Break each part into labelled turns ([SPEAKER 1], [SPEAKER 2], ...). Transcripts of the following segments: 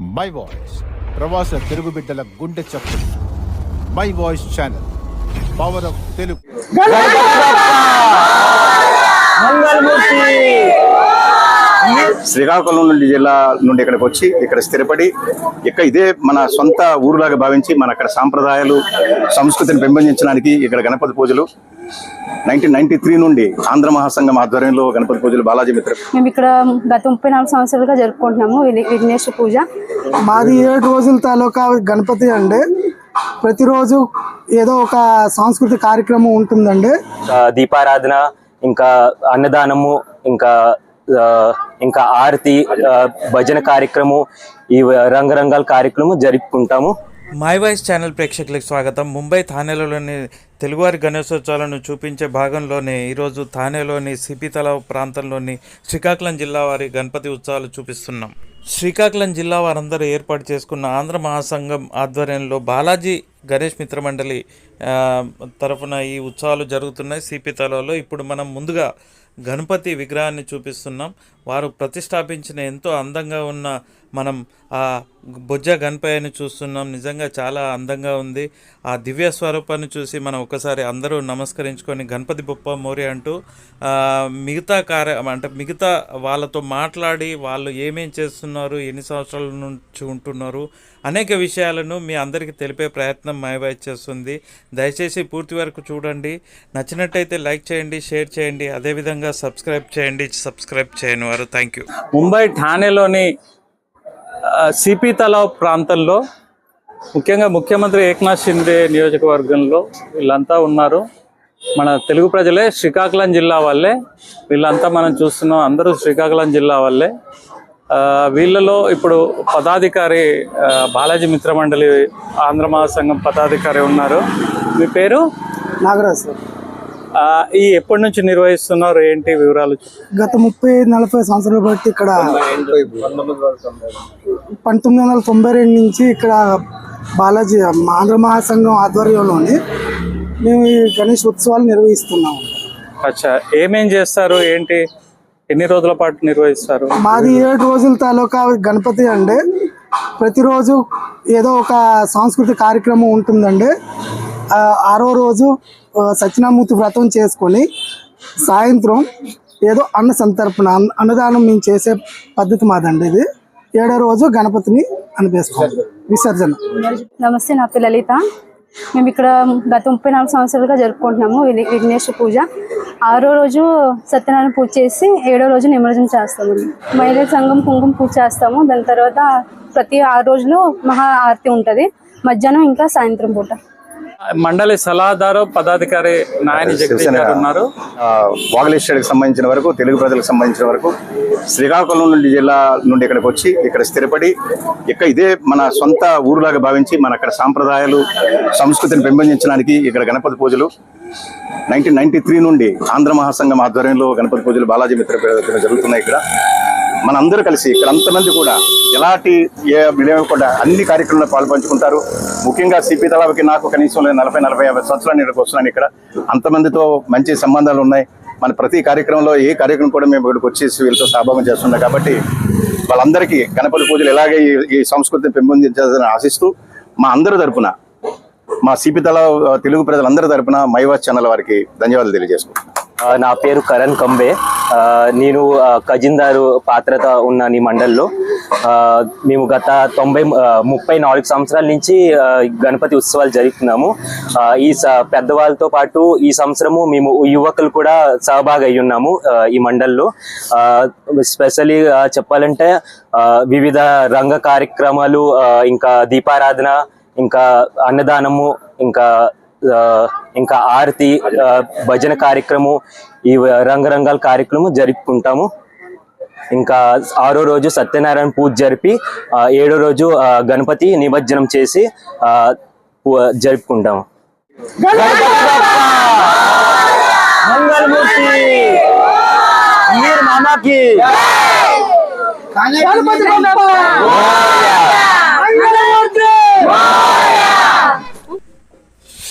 [SPEAKER 1] My voice ప్రవాస తెలుగు బిడ్డల గుండె చప్పుడు. My voice channel power of Telugu
[SPEAKER 2] Srikakulam నుండి జిల్లా నుండి ఇక్కడికి వచ్చి ఇక్కడ స్థిరపడి ఇక ఇదే మన సొంత ఊరులాగా భావించి మన అక్కడ సాంప్రదాయాలు సంస్కృతిని పెంపొందించడానికి ఇక్కడ గణపతి పూజలు. నైన్టీన్ నైన్టీ త్రీ నుండి ఆంధ్ర మహాసంఘం ఆధ్వర్యంలో గణపతి పూజలు బాలాజీ మిత్ర.
[SPEAKER 3] మేము ఇక్కడ గత ముప్పై నాలుగు సంవత్సరాలుగా జరుపుకుంటున్నాము విఘ్నే- విఘ్నేశ్వర పూజ.
[SPEAKER 4] మాది ఏడు రోజుల తాలూకా గణపతి అండి. ప్రతిరోజు ఏదో ఒక సాంస్కృతిక కార్యక్రమం ఉంటుందండి.
[SPEAKER 5] దీపారాధన ఇంకా అన్నదానము ఇంకా ఇంకా ఆరతి భజన కార్యక్రమం ఈ రంగరంగాల కార్యక్రమం జరుపుకుంటాము.
[SPEAKER 6] మై వాయిస్ ఛానల్ ప్రేక్షకులకు స్వాగతం. ముంబై థానేలోని తెలుగువారి గణేశోత్సవాలను చూపించే భాగంలోనే ఈరోజు థానేలోని సిపితల ప్రాంతంలోని శ్రీకాకుళం జిల్లా వారి గణపతి ఉత్సవాలు చూపిస్తున్నాం. శ్రీకాకుళం జిల్లా వారందరూ ఏర్పాటు చేసుకున్న ఆంధ్ర మహాసంఘం ఆధ్వర్యంలో బాలాజీ గణేష్ మిత్ర మండలి తరఫున ఈ ఉత్సవాలు జరుగుతున్నాయి. సిపితలలో ఇప్పుడు మనం ముందుగా గణపతి విగ్రహాన్ని చూపిస్తున్నాం. వారు ప్రతిష్టాపించిన ఎంతో అందంగా ఉన్న మనం ఆ బొజ్జ గణపయ్యని చూస్తున్నాం. నిజంగా చాలా అందంగా ఉంది. ఆ దివ్య స్వరూపాన్ని చూసి మనం ఒకసారి అందరూ నమస్కరించుకొని గణపతి బొప్ప మోరి అంటూ మిగతా కార్య అంటే మిగతా వాళ్ళతో మాట్లాడి వాళ్ళు ఏమేం చేస్తున్నారు ఎన్ని సంవత్సరాల నుంచి ఉంటున్నారు అనేక విషయాలను మీ అందరికీ తెలిపే ప్రయత్నం మైవైజ్ చేస్తుంది. దయచేసి పూర్తి వరకు చూడండి. నచ్చినట్టయితే లైక్ చేయండి షేర్ చేయండి. అదేవిధంగా సబ్స్క్రైబ్ చేయండి. సబ్స్క్రైబ్ చేయను వారు థ్యాంక్ యూ
[SPEAKER 7] ముంబై ఠానేలోని సిపి తలావ్ ప్రాంతంలో ముఖ్యంగా ముఖ్యమంత్రి ఏక్నాథ్ షిండే నియోజకవర్గంలో వీళ్ళంతా ఉన్నారు. మన తెలుగు ప్రజలే శ్రీకాకుళం జిల్లా వాళ్ళే. వీళ్ళంతా మనం చూస్తున్నాం అందరూ శ్రీకాకుళం జిల్లా వాళ్ళే. వీళ్ళలో ఇప్పుడు పదాధికారి బాలాజీ మిత్ర మండలి ఆంధ్ర మహాసంఘం పదాధికారి ఉన్నారు. మీ పేరు?
[SPEAKER 4] నాగరాజ్ సార్.
[SPEAKER 7] ఈ ఎప్పటి నుంచి నిర్వహిస్తున్నారు? ఏంటి వివరాలు.
[SPEAKER 4] గత ముప్పై నలభై సంవత్సరాలు బట్టి ఇక్కడ పంతొమ్మిది వందల తొంభై రెండు నుంచి ఇక్కడ బాలాజీ ఆంధ్ర మహాసంఘం ఆధ్వర్యంలోని మేము ఈ గణేష్ ఉత్సవాలు నిర్వహిస్తున్నాము.
[SPEAKER 7] అచ్చా ఏమేం చేస్తారు? ఏంటి? ఎన్ని రోజుల పాటు నిర్వహిస్తారు?
[SPEAKER 4] మాది ఏడు రోజుల తాలూకా గణపతి అండి. ప్రతిరోజు ఏదో ఒక సాంస్కృతిక కార్యక్రమం ఉంటుందండి. ఆరో రోజు సత్యనామూర్తి వ్రతం చేసుకొని సాయంత్రం ఏదో అన్న సంతర్పణ అన్నదానం మేము చేసే పద్ధతి మాదండి ఇది. ఏడో రోజు గణపతిని అనిపిస్తాం విసర్జన.
[SPEAKER 3] నమస్తే నా పేరు లలిత. మేము ఇక్కడ గత ముప్పై నాలుగు సంవత్సరాలుగా జరుపుకుంటున్నాము విఘ్నేశ్వర పూజ. ఆరో రోజు సత్యనారాయణ పూజ చేసి ఏడో రోజు నిమజ్జనం చేస్తాము. మహిళా సంఘం కుంకుమ పూజ చేస్తాము. దాని తర్వాత ప్రతి ఆరు రోజులు మహా ఆరతి ఉంటుంది. మధ్యాహ్నం ఇంకా సాయంత్రం పూట.
[SPEAKER 7] మండలి సలహాదారు పదాధికారి నాయని జగదీష్ గారు ఉన్నారు
[SPEAKER 2] వాగలేశ్వరికి సంబంధించిన వరకు తెలుగు ప్రజలకు సంబంధించిన వరకు శ్రీకాకుళం నుండి జిల్లా నుండి ఇక్కడికి వచ్చి ఇక్కడ స్థిరపడి ఇక ఇదే మన సొంత ఊరులాగా భావించి మన అక్కడ సాంప్రదాయాలు సంస్కృతిని పెంపొందించడానికి ఇక్కడ గణపతి పూజలు నైన్టీన్ నైన్టీ త్రీ నుండి ఆంధ్ర మహాసంఘం ఆధ్వర్యంలో గణపతి పూజలు బాలాజీ మిత్ర జరుగుతున్నాయి ఇక్కడ. మనందరూ కలిసి ఇక్కడ అంతమంది కూడా ఎలాంటి ఏ కూడా అన్ని కార్యక్రమాల్లో పాల్పంచుకుంటారు. ముఖ్యంగా సిపి తలాబకి నాకు కనీసం నలభై నలభై యాభై సంవత్సరాలు నేను ఇక్కడికి వస్తున్నాను ఇక్కడ. అంతమందితో మంచి సంబంధాలు ఉన్నాయి. మన ప్రతి కార్యక్రమంలో ఏ కార్యక్రమం కూడా మేము ఇక్కడికి వచ్చేసి వీళ్ళతో సహభాగం చేస్తున్నాం కాబట్టి వాళ్ళందరికీ గణపతి పూజలు ఎలాగే ఈ సంస్కృతిని పెంపొందించాలని ఆశిస్తూ మా అందరి తరఫున మా సిపితల తెలుగు ప్రజలందరి తరపున మైవాస్ ఛానల్ వారికి ధన్యవాదాలు తెలియజేసుకుంటున్నాను.
[SPEAKER 5] నా పేరు కరణ్ కంబే. నేను ఆ, ఖజిందారు పాత్రత ఉన్న ఈ మండల్లో. మేము గత తొంభై ముప్పై నాలుగు సంవత్సరాల నుంచి గణపతి ఉత్సవాలు జరుపుతున్నాము. ఈ స- పెద్దవాళ్ళతో పాటు ఈ సంవత్సరము మేము యువకులు కూడా సహభాగి అయి ఉన్నాము ఈ మండల్లో. స్పెషల్లీ చెప్పాలంటే వివిధ రంగ కార్యక్రమాలు ఇంకా దీపారాధన ఇంకా అన్నదానము ఇంకా ఇంకా ఆరతి భజన కార్యక్రమం ఈ రంగరంగాల కార్యక్రమం జరుపుకుంటాము. ఇంకా ఆరో రోజు సత్యనారాయణ పూజ జరిపి ఏడో రోజు గణపతి నిమజ్జనం చేసి ఆ, పు- జరుపుకుంటాము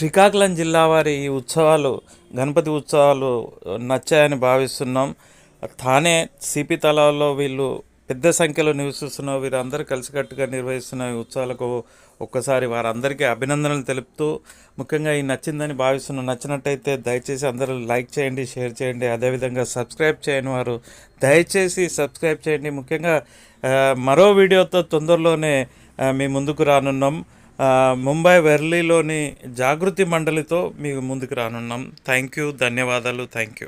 [SPEAKER 6] శ్రీకాకుళం జిల్లా వారి ఈ ఉత్సవాలు గణపతి ఉత్సవాలు నచ్చాయని భావిస్తున్నాం. థానే సిపి తలాల్లో వీళ్ళు పెద్ద సంఖ్యలో నివసిస్తున్న వీరందరూ కలిసికట్టుగా నిర్వహిస్తున్న ఈ ఉత్సవాలకు ఒక్కసారి వారందరికీ అభినందనలు తెలుపుతూ ముఖ్యంగా ఈ నచ్చిందని భావిస్తున్న నచ్చినట్టయితే దయచేసి అందరూ లైక్ చేయండి షేర్ చేయండి అదేవిధంగా సబ్స్క్రైబ్ చేయని వారు దయచేసి సబ్స్క్రైబ్ చేయండి. ముఖ్యంగా మరో వీడియోతో తొందరలోనే మీ ముందుకు రానున్నాం. ముంబై వెర్లీలోని జాగృతి మండలితో మీకు ముందుకు రానున్నాం. థ్యాంక్ యూ ధన్యవాదాలు. Thank you